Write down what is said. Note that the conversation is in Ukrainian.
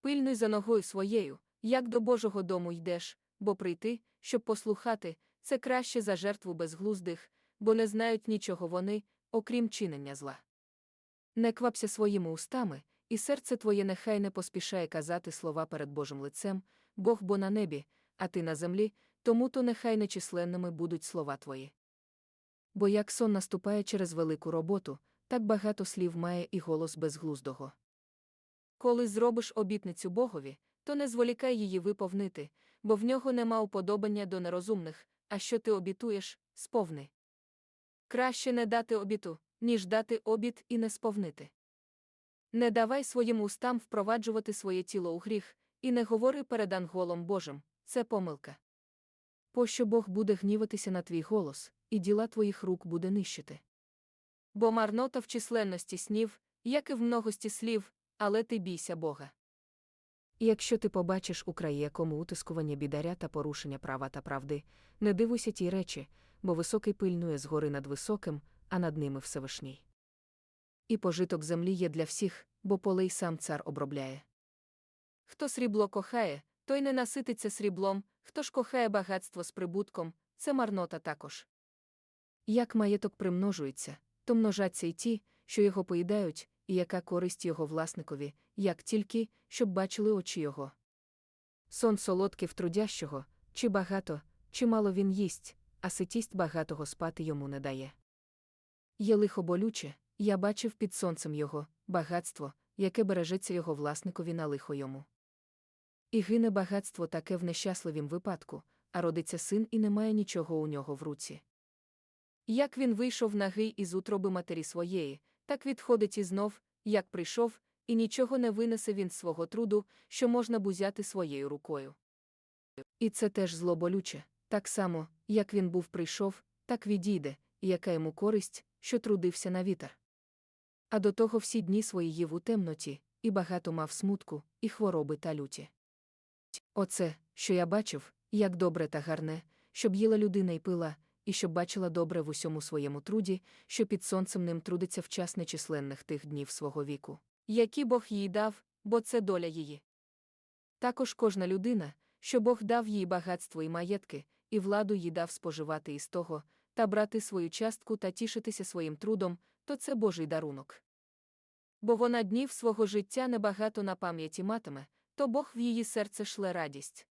Пильнуй за ногою своєю, як до Божого дому йдеш, бо прийти, щоб послухати, це краще за жертву безглуздих, бо не знають нічого вони, окрім чинення зла. Не квапся своїми устами, і серце твоє нехай не поспішає казати слова перед Божим лицем, Бог бо на небі, а ти на землі, тому то нехай нечисленними будуть слова твої. Бо як сон наступає через велику роботу, так багато слів має і голос безглуздого. Коли зробиш обітницю Богові, то не зволікай її виповнити, бо в нього нема уподобання до нерозумних, а що ти обітуєш, сповни. Краще не дати обіту, ніж дати обіт і не сповнити. Не давай своїм устам впроваджувати своє тіло у гріх, і не говори перед анголом Божим, це помилка. Пощо Бог буде гніватися на твій голос, і діла твоїх рук буде нищити. Бо марнота в численності снів, як і в многості слів, але ти бійся Бога. Якщо ти побачиш у краї якому утискування бідаря та порушення права та правди, не дивуйся тій речі, бо високий пильнує згори над високим, а над ними Всевишній. І пожиток землі є для всіх, бо поле й сам цар обробляє. Хто срібло кохає, той не насититься сріблом, хто ж кохає багатство з прибутком, це марнота також. Як маєток примножується, то множаться й ті, що його поїдають, і яка користь його власникові, як тільки, щоб бачили очі його. Сон солодкий в трудящого, чи багато, чи мало він їсть, а ситість багатого спати йому не дає. Є лихо болюче, я бачив під сонцем його, багатство, яке бережеться його власникові на лихо йому. І гине багатство таке в нещасливім випадку, а родиться син і немає нічого у нього в руці. Як він вийшов нагий із утроби матері своєї, так відходить і знов, як прийшов, і нічого не винесе він свого труду, що можна бузяти своєю рукою. І це теж зло болюче, так само, як він був прийшов, так відійде, і яка йому користь, що трудився на вітер. А до того всі дні свої їв у темноті, і багато мав смутку, і хвороби та люті. Оце, що я бачив, як добре та гарне, щоб їла людина й пила, і щоб бачила добре в усьому своєму труді, що під сонцем ним трудиться в час нечисленних тих днів свого віку, які Бог їй дав, бо це доля її. Також кожна людина, що Бог дав їй багатство і маєтки, і владу їй дав споживати із того, та брати свою частку та тішитися своїм трудом, то це Божий дарунок. Бо вона днів свого життя небагато на пам'яті матиме, то Бог в її серце шле радість.